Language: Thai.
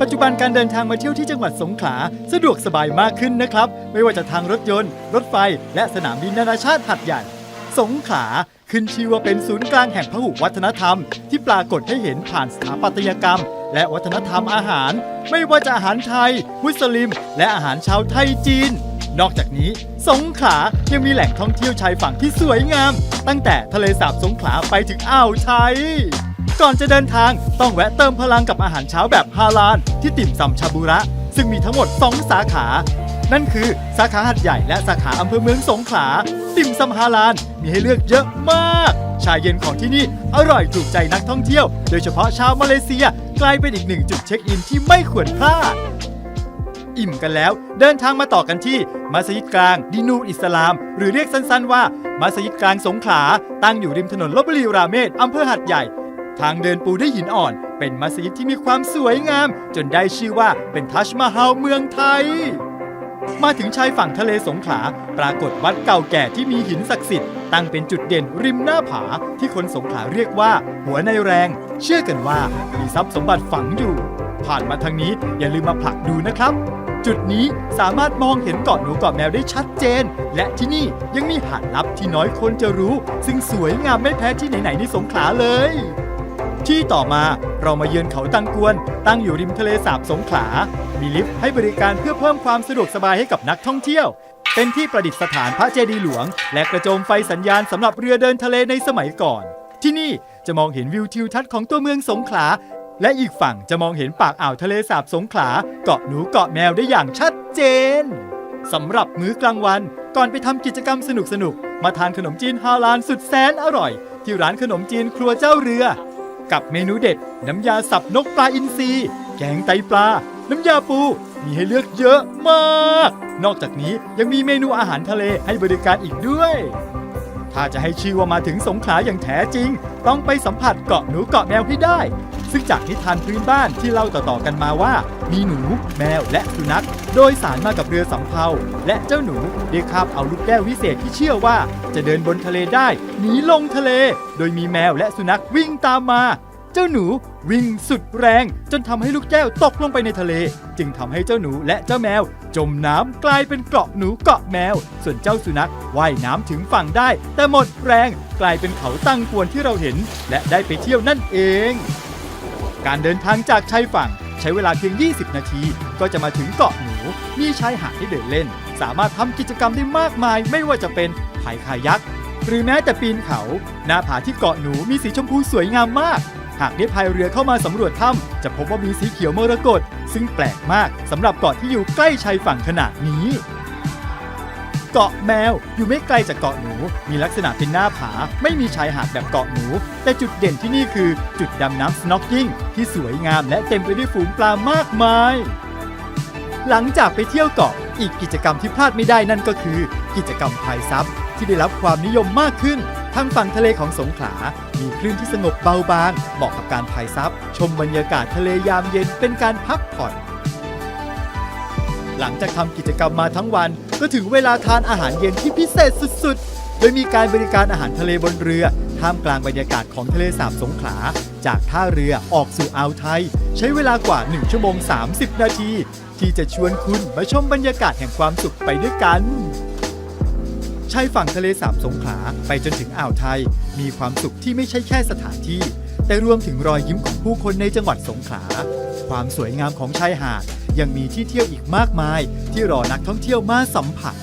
ปัจจุบันการเดินทางมาเที่ยวที่จังหวัดสงขลาสะดวกสบายมากขึ้นนะครับ ไม่ว่าจะทางรถยนต์ รถไฟ และสนามบินนานาชาติหัดใหญ่ สงขลาขึ้นชื่อว่าเป็นศูนย์กลางแห่งพหุวัฒนธรรม ที่ปรากฏให้เห็นผ่านสถาปัตยกรรม และวัฒนธรรมอาหาร ไม่ว่าจะอาหารไทย มุสลิม และอาหารชาวไทยจีน นอกจากนี้ สงขลายังมีแหล่งท่องเที่ยวชายฝั่งที่สวยงาม ตั้งแต่ทะเลสาบสงขลาไปถึงอ่าวไทย ก่อนจะเดินทางต้องแวะเติมพลังกับอาหารเช้าแบบฮาลาลที่ติ่มซำชาบูระ ซึ่งมีทั้งหมด 2 สาขา นั่นคือสาขาหัดใหญ่และสาขาอำเภอเมืองสงขลา ติ่มซำฮาลาลมีให้เลือกเยอะมาก ชาเย็นของที่นี่อร่อยถูกใจนักท่องเที่ยว โดยเฉพาะชาวมาเลเซียกลายเป็นอีกหนึ่งจุดเช็คอินที่ไม่ควรพลาด อิ่มกันแล้วเดินทางมาต่อกันที่มัสยิดกลางดินูอิสลาม หรือเรียกสั้นๆว่ามัสยิดกลางสงขลาตั้งอยู่ริมถนนลบบุรีราเมศอำเภอหัดใหญ่ ทางเดินปูด้วยหินอ่อน เป็นมัสยิดที่มีความสวยงาม จนได้ชื่อว่าเป็นทัชมาฮาลเมืองไทย มาถึงชายฝั่งทะเลสงขลา ปรากฏวัดเก่าแก่ที่มีหินศักดิ์สิทธิ์ตั้งเป็นจุดเด่นริมหน้าผา ที่คนสงขลาเรียกว่า หัวในแรง เชื่อกันว่ามีทรัพย์สมบัติฝังอยู่ ผ่านมาทางนี้อย่าลืมมาผลักดูนะครับจุดนี้สามารถมองเห็นเกาะหนูเกาะแมวได้ชัดเจน และที่นี่ยังมีหาดลับที่น้อยคนจะรู้ ซึ่งสวยงามไม่แพ้ที่ไหนๆในสงขลาเลย ที่ต่อมาเรามาเยือนเขาตังกวน ตั้งอยู่ริมทะเลสาบสงขลา มีลิฟต์ให้บริการเพื่อเพิ่มความสะดวกสบายให้กับนักท่องเที่ยว เป็นที่ประดิษฐานพระเจดีย์หลวง และกระโจมไฟสัญญาณสำหรับเรือเดินทะเลในสมัยก่อน ที่นี่จะมองเห็นวิวทิวทัศน์ของตัวเมืองสงขลา และอีกฝั่งจะมองเห็นปากอ่าวทะเลสาบสงขลา เกาะหนูเกาะแมวได้อย่างชัดเจนสำหรับมื้อกลางวันก่อนไปทำกิจกรรมสนุกๆมาทานขนมจีนฮาลาลสุดแสนอร่อย ที่ร้านขนมจีนครัวเจ้าเรือ กับเมนูเด็ด น้ำยาสับนกปลาอินทรีแกงไตปลา น้ำยาปู มีให้เลือกเยอะมาก นอกจากนี้ยังมีเมนูอาหารทะเลให้บริการอีกด้วย ถ้าจะให้ชื่อว่ามาถึงสงขลาอย่างแท้จริง ต้องไปสัมผัสเกาะหนูเกาะแมวให้ได้ ซึ่งจากนิทานพื้นบ้านที่เล่าต่อๆกันมาว่า มีหนู แมวและสุนัข โดยสารมากับเรือสำเภาและเจ้าหนูได้คาบเอาลูกแก้ววิเศษที่เชื่อว่า จะเดินบนทะเลได้หนีลงทะเล โดยมีแมวและสุนัขวิ่งตามมา เจ้าหนูวิ่งสุดแรง จนทำให้ลูกแก้วตกลงไปในทะเล จึงทำให้เจ้าหนูและเจ้าแมว จมน้ำกลายเป็นเกาะหนูเกาะแมว ส่วนเจ้าสุนัขว่ายน้ำถึงฝั่งได้ แต่หมดแรงกลายเป็นเขาตั้งกวนที่เราเห็น และได้ไปเที่ยวนั่นเอง การเดินทางจากชายฝั่งใช้เวลาเพียง 20 นาที ก็จะมาถึงเกาะหนู มีชายหาดให้เดินเล่น สามารถทำกิจกรรมได้มากมาย ไม่ว่าจะเป็นพายคายักหรือแม้แต่ปีนเขา หน้าผาที่เกาะหนูมีสีชมพูสวยงามมาก หากได้พายเรือเข้ามาสำรวจถ้ำจะพบว่ามีสีเขียวมรกตซึ่งแปลกมากสำหรับเกาะที่อยู่ใกล้ชายฝั่งขนาดนี้ เกาะแมวอยู่ไม่ไกลจากเกาะหนู มีลักษณะเป็นหน้าผา ไม่มีชายหาดแบบเกาะหนู แต่จุดเด่นที่นี่คือจุดดำน้ำสโนว์กิ้งที่สวยงามและเต็มไปด้วยฝูงปลามากมาย หลังจากไปเที่ยวเกาะอีกกิจกรรมที่พลาดไม่ได้นั่นก็คือ กิจกรรมพายซับที่ได้รับความนิยมมากขึ้น ทางฝั่งทะเลของสงขลา มีคลื่นที่สงบเบาบาง เหมาะกับการพายซับชมบรรยากาศทะเลยามเย็นเป็นการพักผ่อน หลังจากทำกิจกรรมมาทั้งวันก็ถึงเวลาทานอาหารเย็นที่พิเศษสุดๆ โดยมีการบริการอาหารทะเลบนเรือ ท่ามกลางบรรยากาศของทะเลสาบสงขลา จากท่าเรือออกสู่อ่าวไทย ใช้เวลากว่า 1 ชั่วโมง 30 นาที ที่จะชวนคุณมาชมบรรยากาศแห่งความสุขไปด้วยกัน ชายฝั่งทะเลสาบสงขลาไปจนถึงอ่าวไทย มีความสุขที่ไม่ใช่แค่สถานที่ แต่รวมถึงรอยยิ้มของผู้คนในจังหวัดสงขลา ความสวยงามของชายหาดยังมีที่เที่ยวอีกมากมาย ที่รอนักท่องเที่ยวมาสัมผัส